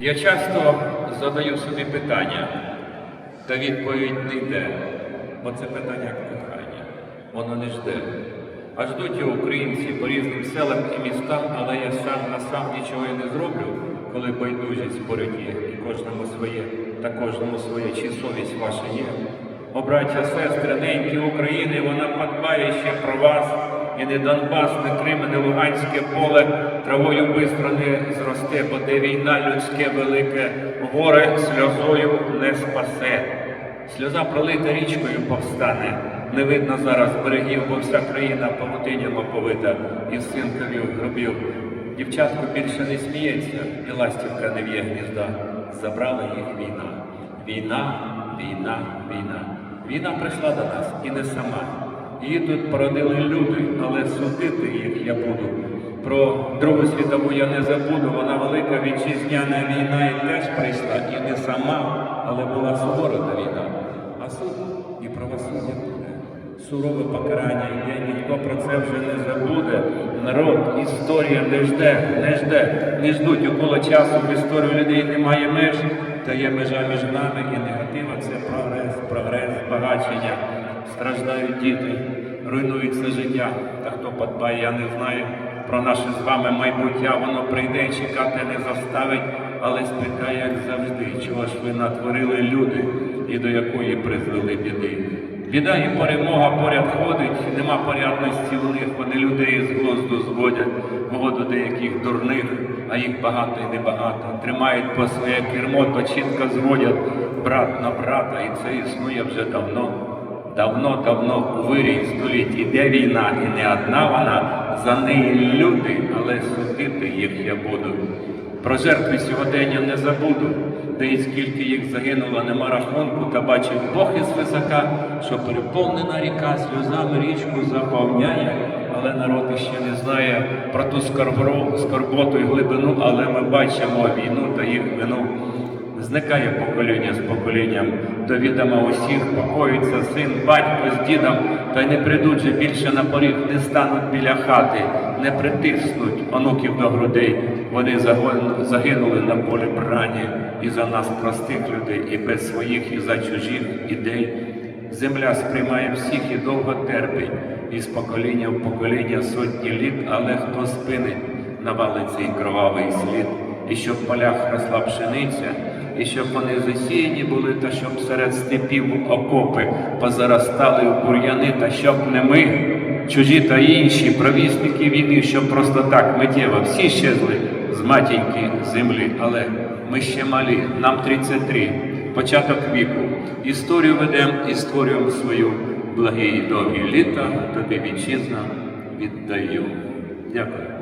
Я часто задаю собі питання, та відповідь не йде, бо це питання кохання. Воно не жде. А ждуть його українці по різним селам і містам, але я сам на сам нічого і не зроблю, коли байдужість поряд є, і кожному своє, та кожному своє, чи совість ваша є. О, браття, сестри, неньки України, вона подбає ще про вас, і не Донбас, не Крим, не Луганське поле травою бистро не зросте, бо де війна людське велике, горе сльозою не спасе. Сльоза пролита річкою повстане, не видно зараз берегів, бо вся країна павутинями оповита і синковів гробів. Дівчатко більше не сміється, і ластівка не в'є гнізда. Забрала їх війна. Війна, війна, війна. Війна прийшла до нас і не сама. Тут породили люди, але судити їх я буду. Про Другу світову я не забуду. Вона велика вітчизняна війна і теж прийшла, і не сама, але була сувора та війна. А суд і правосуддя буде. Сурове покарання йде, ніхто про це вже не забуде. Народ, історія не жде, не жде, не ждуть уколо часу, в історію людей немає меж, та є межа між нами і негатива це прогрес, прогрес, збагачення. Страждають діти, руйнується життя. Та хто подбає, я не знаю про наше з вами майбуття, воно прийде, чекати не заставить, але спитає, як завжди, чого ж ви натворили люди і до якої призвели біди. Біда і перемога поряд ходить, нема порядності в них, вони людей з глузду зводять, воду деяких дурних, а їх багато і небагато. Тримають по своє кермо, то чітко зводять брат на брата, і це існує вже давно. Давно, давно у вирій століть іде війна, і не одна вона, за неї люди, але судити їх я буду. Про жертви сьогодення не забуду, де і скільки їх загинуло, нема рахунку, та бачив Бог із висока, що переповнена ріка сльозами річку заповняє, але народ іще не знає про ту скорботу і глибину, але ми бачимо війну та їх вину. Зникає покоління з поколінням, до відома усіх покоїться син, батько з дідом, та й не прийдуть же більше на поріг, не стануть біля хати, не притиснуть онуків до грудей. Вони загинули на полі брані і за нас, простих людей, і без своїх, і за чужих ідей. Земля сприймає всіх і довго терпить, і з покоління в покоління сотні літ, але хто спинить, навалиться і кровавий слід, і щоб в полях росла пшениця, і щоб вони засіяні були, та щоб серед степів окопи позаростали в бур'яни, та щоб не ми, чужі та інші провісники війни, щоб просто так миттєво всі щезли з матіньки землі. Але ми ще малі, нам 33, початок віку. Історію ведем і створюємо свою благі і довгі літа, тобі вітчизна віддаю. Дякую.